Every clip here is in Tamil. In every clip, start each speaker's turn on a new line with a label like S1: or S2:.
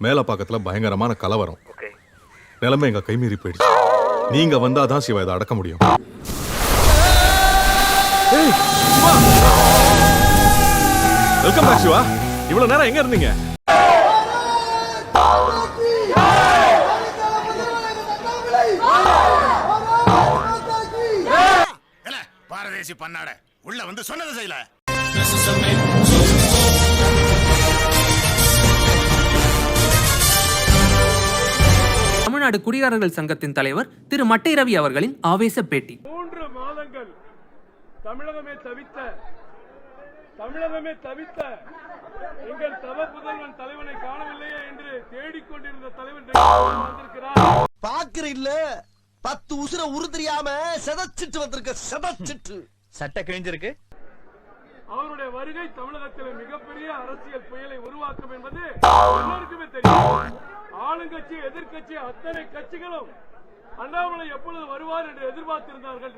S1: மேல பக்கத்துல பயங்கரமான கலவரம் நிலைமை எங்க கைமீறி போயிடுச்சு நீங்க வந்தாதான் சிவா இதை அடக்க முடியும் வெல்கம் பேக் சிவா இவ்வளவு நேரம் எங்க இருந்தீங்க
S2: பாரதேசி பண்ணாட உள்ள வந்து சொன்னதை செய்யல
S3: தமிழ்நாடு குடிகாரர்கள் சங்கத்தின் தலைவர் திரு மட்டை ரவி அவர்களின் ஆவேச பேட்டி.
S4: மூன்று மாதங்கள் தமிழகமே தவித்த தமிழகமே தவித்த எங்கள் தவ புதல்வன் தலைவனை காணவில்லையே என்று தேடிக்கொண்டிருந்த தலைவன்
S5: பாக்குற இல்ல பத்து உசுர உருத்தறியாம செதச்சிட்டு வந்திருக்க செதச்சிட்டு.
S6: சட்டை கிழிஞ்சிருக்கு.
S4: அவருடைய வருகை தமிழகத்தில் மிகப்பெரிய அரசியல் புயலை உருவாக்கும் என்பது எல்லோருக்குமே தெரியும். ஆளுங்கட்சி எதிர்க்கட்சி அத்தனை கட்சிகளும் அண்ணாமலை எப்பொழுது வருவார் என்று எதிர்பார்த்திருந்தார்கள்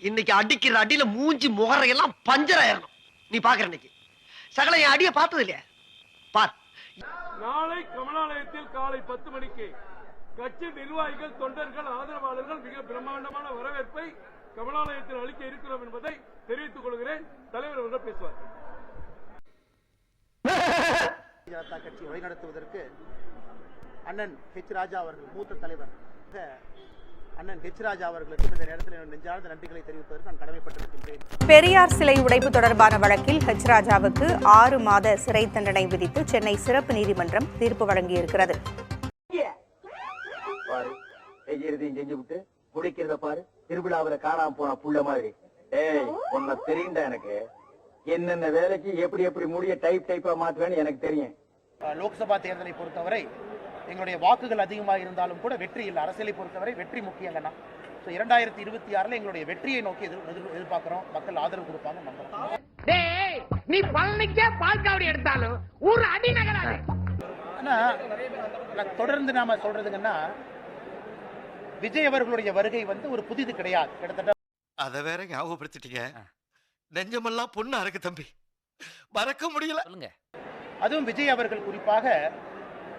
S5: இன்னைக்கு அடிக்கிற அடியில மூஞ்சி முகரையெல்லாம் பஞ்சர் ஆயிரணும். நீ பாக்குற இன்னைக்கு. சகல என் அடிய பார்த்தது இல்லையா? பார்.
S4: நாளை கமலாலயத்தில் காலை பத்து மணிக்கு கட்சி நிர்வாகிகள் தொண்டர்கள் ஆதரவாளர்கள் மிக பிரம்மாண்டமான வரவேற்பை கமலாலயத்தில் அளிக்க இருக்கிறோம் என்பதை தெரிவித்துக் கொள்கிறேன். தலைவர் அவர்கள் பேசுவார்
S7: ஜனதா கட்சி வழிநடத்துவதற்கு அண்ணன் ஹெச் ராஜா அவர்கள் மூத்த தலைவர். அண்ணன் ஹெச் ராஜா அவர்களுக்கு இந்த நேரத்தில் நெஞ்சார்ந்த நன்றிகளை தெரிவிப்பதற்கு நான் கடமைப்பட்டிருக்கின்றேன்.
S8: பெரியார் சிலை உடைப்பு தொடர்பான வழக்கில் ஹெச் ராஜாவுக்கு ஆறு மாத சிறை தண்டனை விதித்து சென்னை சிறப்பு நீதிமன்றம் தீர்ப்பு வழங்கியிருக்கிறது.
S6: குடிக்கிறத பாரு. திருவிழாவில காணாம போன புள்ள மாதிரி. ஏய் உன்னை தெரியும்டா எனக்கு. என்னென்ன வேலைக்கு எப்படி எப்படி முடிய டைப் டைப்பா மாத்துவேன்னு எனக்கு தெரியும்.
S7: லோக்சபா தேர்தலை பொறுத்தவரை எங்களுடைய வாக்குகள் அதிகமாக இருந்தாலும் கூட வெற்றி இல்லை. அரசியலை பொறுத்தவரை வெற்றி முக்கியங்கண்ணா ஸோ இரண்டாயிரத்தி இருபத்தி ஆறுல எங்களுடைய வெற்றியை நோக்கி எதிர் எதிர்- எதிர்பார்க்கிறோம். மக்கள் ஆதரவு கொடுப்பாங்க நம்புறோம்.
S9: நீ பழனிக்கே பால் காவடி எடுத்தாலும் ஒரு அடி நகராது
S7: ஆனா நான் தொடர்ந்து நாம சொல்றதுங்கன்னா விஜய் அவர்களுடைய வருகை வந்து ஒரு புதிது கிடையாது. கிட்டத்தட்ட
S5: அத வேற ஞாபகப்படுத்திட்டீங்க. நெஞ்சமெல்லாம் பொண்ணா இருக்கு தம்பி. மறக்க முடியல.
S7: அதுவும் விஜய் அவர்கள் குறிப்பாக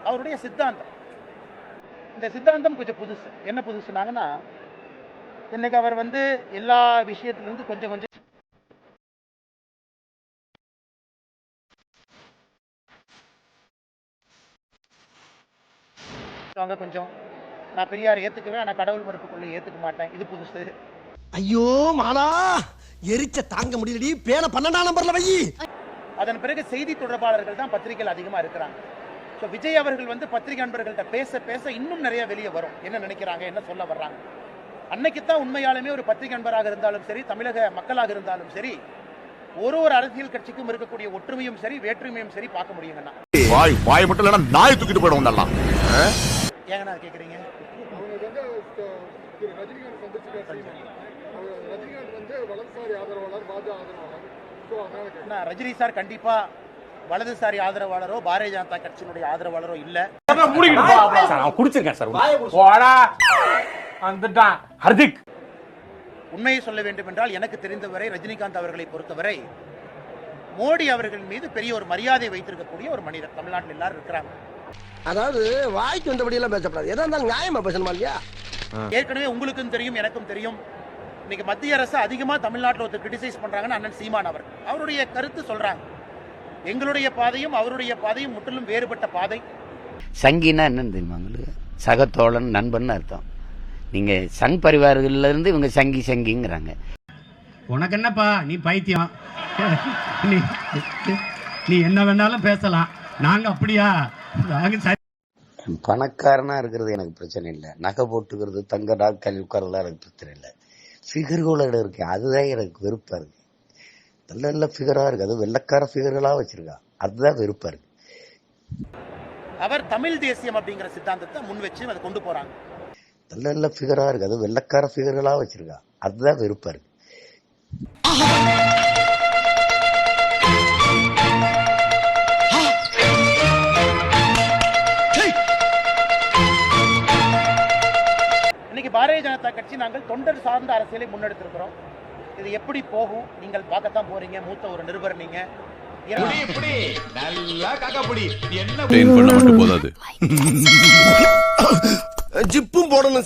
S7: அவருடைய சித்தாந்தம். இந்த சித்தாந்தம் கொஞ்சம் புதுசு. என்ன புதுசுனாங்கன்னா இன்னைக்கு அவர் வந்து எல்லா விஷயத்துலேருந்து கொஞ்சம் கொஞ்சம் கொஞ்சம் நான் பெரியார் ஏத்துக்குவேன் ஆனா கடவுள் மறுப்பு கொள்கை ஏத்துக்க மாட்டேன். இது புதுசு.
S5: ஐயோ மாலா! எரிச்ச தாங்க முடியலடி. பேனை பன்னெண்டாம் நம்பர்ல வை.
S7: அதன் பிறகு செய்தி தொடர்பாளர்கள் தான் பத்திரிகைகள் அதிகமா இருக்கிறாங்க. ஸோ விஜய் அவர்கள் வந்து பத்திரிகை நண்பர்கள்ட்ட பேச பேச இன்னும் நிறைய வெளியே வரும். என்ன நினைக்கிறாங்க என்ன சொல்ல வர்றாங்க? அன்னைக்கு தான் உண்மையாலுமே ஒரு பத்திரிகை நண்பராக இருந்தாலும் சரி தமிழக மக்களாக இருந்தாலும் சரி ஒரு ஒரு அரசியல் கட்சிக்கும் இருக்கக்கூடிய ஒற்றுமையும் சரி வேற்றுமையும் சரி பார்க்க முடியுங்கண்ணா
S2: வாய் வாய் மட்டும் இல்லைன்னா நாய் தூக்கிட்டு போயிடும் நல்லா
S7: ஏங்கண்ணா கேட்குறீங்க அண்ணா, ரஜினி சார் கண்டிப்பா வலதுசாரி ஆதரவாளரோ பாரதிய ஜனதா கட்சியினுடைய ஆதரவாளரோ இல்ல.
S4: குடிச்சிருக்கேன் சார் ஹர்திக்.
S7: உண்மையை சொல்ல வேண்டும் என்றால் எனக்கு தெரிந்தவரை ரஜினிகாந்த் அவர்களை பொறுத்தவரை மோடி அவர்கள் மீது பெரிய ஒரு மரியாதை வைத்திருக்கக்கூடிய ஒரு மனிதர் தமிழ்நாட்டில் எல்லாரும் இருக்கிறாங்க.
S5: அதாவது வாய்க்கு வந்தபடி எல்லாம் பேசப்படாது. எதா இருந்தாலும் நியாயமா பேசணுமா இல்லையா?
S7: ஏற்கனவே உங்களுக்கும் தெரியும் எனக்கும் தெரியும். இன்னைக்கு மத்திய அரசு அதிகமா தமிழ்நாட்டில் ஒருத்தர் கிரிட்டிசைஸ் பண்றாங்கன்னு அண்ணன் சீமான் அவர். அவருடைய கருத்து சொல்றாங்க. எங்களுடைய பாதையும் அவருடைய பாதையும் முற்றிலும் வேறுபட்ட பாதை.
S10: சங்கின்னா என்னன்னு தெரியுமா உங்களுக்கு? சகத்தோழன் நண்பன் அர்த்தம். நீங்க சங் பரிவார்கள்ல இருந்து இவங்க சங்கி சங்கிங்கிறாங்க.
S4: உனக்கு என்னப்பா? நீ பைத்தியம். நீ நீ என்ன வேணாலும் பேசலாம். நாங்க அப்படியா? நாங்க சரி.
S10: பணக்காரனா இருக்கிறது எனக்கு பிரச்சனை இல்லை. நகை போட்டுக்கிறது தங்க டாக்கல் உட்கார்றதுலாம் எனக்கு பிரச்சனை இல்லை. ஃபிகர்களோட இருக்கு. அதுதான் எனக்கு வெறுப்பா இருக்கு. நல்ல நல்ல ஃபிகரா இருக்கு. அது வெள்ளக்கார ஃபிகர்களா வச்சிருக்கா. அதுதான் வெறுப்பா இருக்கு.
S7: அவர் தமிழ் தேசியம் அப்படிங்கிற சித்தாந்தத்தை முன் வச்சு அதை கொண்டு போறாங்க.
S10: நல்ல நல்ல ஃபிகரா இருக்கு. அது வெள்ளக்கார ஃபிகர்களா வச்சிருக்கா. அதுதான் வெறுப்பா இருக்கு.
S7: பாரதிய ஜனதா கட்சி நாங்கள் தொண்டர் சார்ந்த அரசியலை முன்னெடுத்திருக்கிறோம். இது எப்படி போகும்? நீங்கள் பார்க்கத்தான் போறீங்க. மூத்த ஒரு நிருபர் நீங்க.
S11: என்ன போதாது.
S5: ஜிப்பும் போடணும்.